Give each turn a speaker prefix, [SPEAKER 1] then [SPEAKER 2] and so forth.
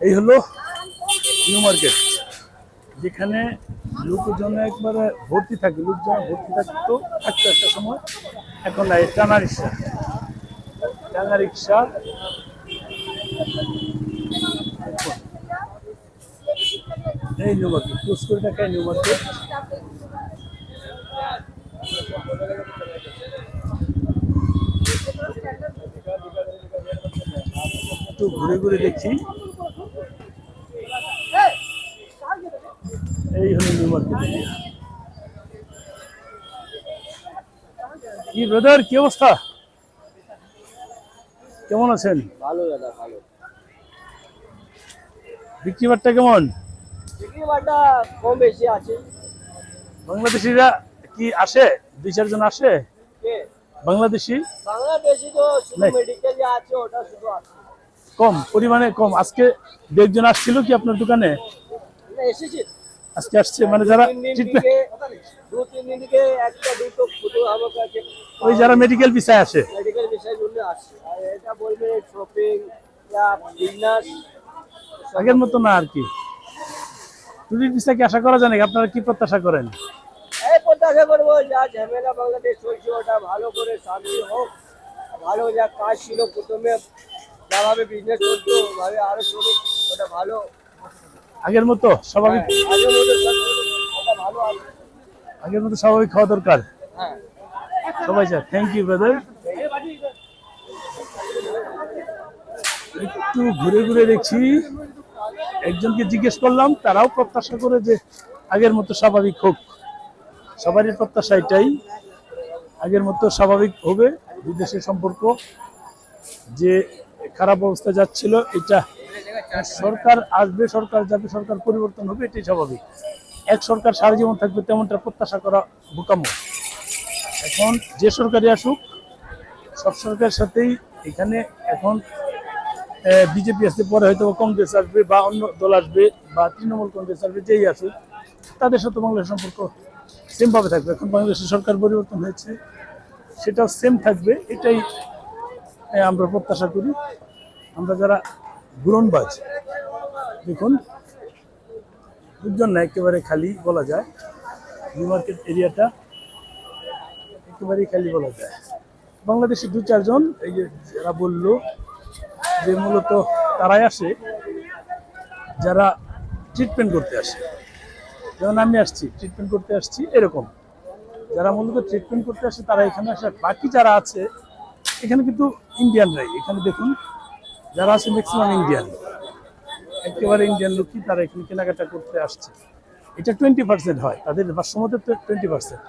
[SPEAKER 1] এই হলো new market, যেখানে লোকজন একবারে ভর্তি থাকে, লোকজন ভর্তি থাকতো থাকতো একটা সময়। এখন নাই, টানা রিক্সা। টানা রিক্সা। এই নিউ মার্কেট ক্লোজ করে থাকে নিউ মার্কেট। একটু ঘুরে ঘুরে দেখি। এই হলো নিউ মার্কেট। এরিয়া কি ব্রাদার কি অবস্থা? কেমন আছেন?
[SPEAKER 2] ভালো দাদা ভালো।
[SPEAKER 1] বিক্রি বাট্টা কেমন?
[SPEAKER 2] বিক্রি বাটা কম বেশি আছে।
[SPEAKER 1] বাংলাদেশিরা কি আসে? দুই চারজন আসে?
[SPEAKER 2] কে?
[SPEAKER 1] বাংলাদেশি?
[SPEAKER 2] বাংলাদেশি তো শুধু
[SPEAKER 1] নাই।
[SPEAKER 2] আছে ওটা শুধু আছে।
[SPEAKER 1] কম পরিমাণে কম। আজকে দু একজন আসছিল কি আপনার দোকানে?
[SPEAKER 2] এসেছি।
[SPEAKER 1] আজকে আসছে মানে যারা ওই যারা মেডিকেল আসে।
[SPEAKER 2] বিষয় বা
[SPEAKER 1] আগের মতো না আর কি। টুরিস্ট ভিসা কি আশা করা নাকি? আপনারা কি প্রত্যাশা করেন?
[SPEAKER 2] এই প্রত্যাশা করব যা ঝামেলা বাংলাদেশ চলছে ওটা ভালো করে হোক। ভালো যা কাজ ছিল প্রথমে যাভাবে বিজনেস করতো ওভাবে আরও চলুক ওটা ভালো।
[SPEAKER 1] আগের মতো স্বাভাবিক
[SPEAKER 2] হ্যাঁ, আগের মতো
[SPEAKER 1] স্বাভাবিক হওয়া দরকার।
[SPEAKER 2] হ্যাঁ।
[SPEAKER 1] সবাই স্যার থ্যাংক ইউ ব্রাদার একটু ঘুরে ঘুরে দেখছি। একজনকে জিজ্ঞেস করলাম তারাও প্রত্যাশা করে যে আগের মতো স্বাভাবিক হোক। সবারই প্রত্যাশা এটাই আগের মতো স্বাভাবিক হবে। বিদেশের সম্পর্ক যে খারাপ অবস্থা যাচ্ছিল এটা সরকার আসবে, সরকার যাবে, সরকার পরিবর্তন হবে, এটাই স্বাভাবিক। এক সরকার সারা জীবন থাকবে, তেমনটা প্রত্যাশা করা বোকাম্য এখন যে সরকারই আসুক, সব সরকারের সাথেই এখানে এখন বিজেপি আসতে পরে হয়তো কংগ্রেস আসবে বা অন্য দল আসবে বা তৃণমূল কংগ্রেস আসবে, যেই আসুক, তাদের সাথে বাংলাদেশের সম্পর্ক সেমভাবে থাকবে। এখন বাংলাদেশের সরকার পরিবর্তন হয়েছে, সেটাও সেম থাকবে, এটাই আমরা প্রত্যাশা করি। আমরা যারা গুরনবাজ। দেখুন লোকজন না, একেবারে খালি বলা যায়। নিউ মার্কেট এরিয়াটা একেবারেই খালি বলা যায়। বাংলাদেশে দু চারজন এই যে যারা বলল যে মূলত তারাই আসে, যারা ট্রিটমেন্ট করতে আসে। যেমন আমি আসছি ট্রিটমেন্ট করতে আসছি, এরকম। যারা মূলত ট্রিটমেন্ট করতে আসে, তারা এখানে আসে। বাকি যারা আছে, এখানে কিন্তু ইন্ডিয়ানরাই এখানে দেখুন যারা আছে ম্যাক্সিমাম ইন্ডিয়ান একেবারে ইন্ডিয়ান লোকই তারা এখানে কেনাকাটা করতে আসছে। এটা টোয়েন্টি পার্সেন্ট হয়, তাদের ভাষ্যমতে টোয়েন্টি পার্সেন্ট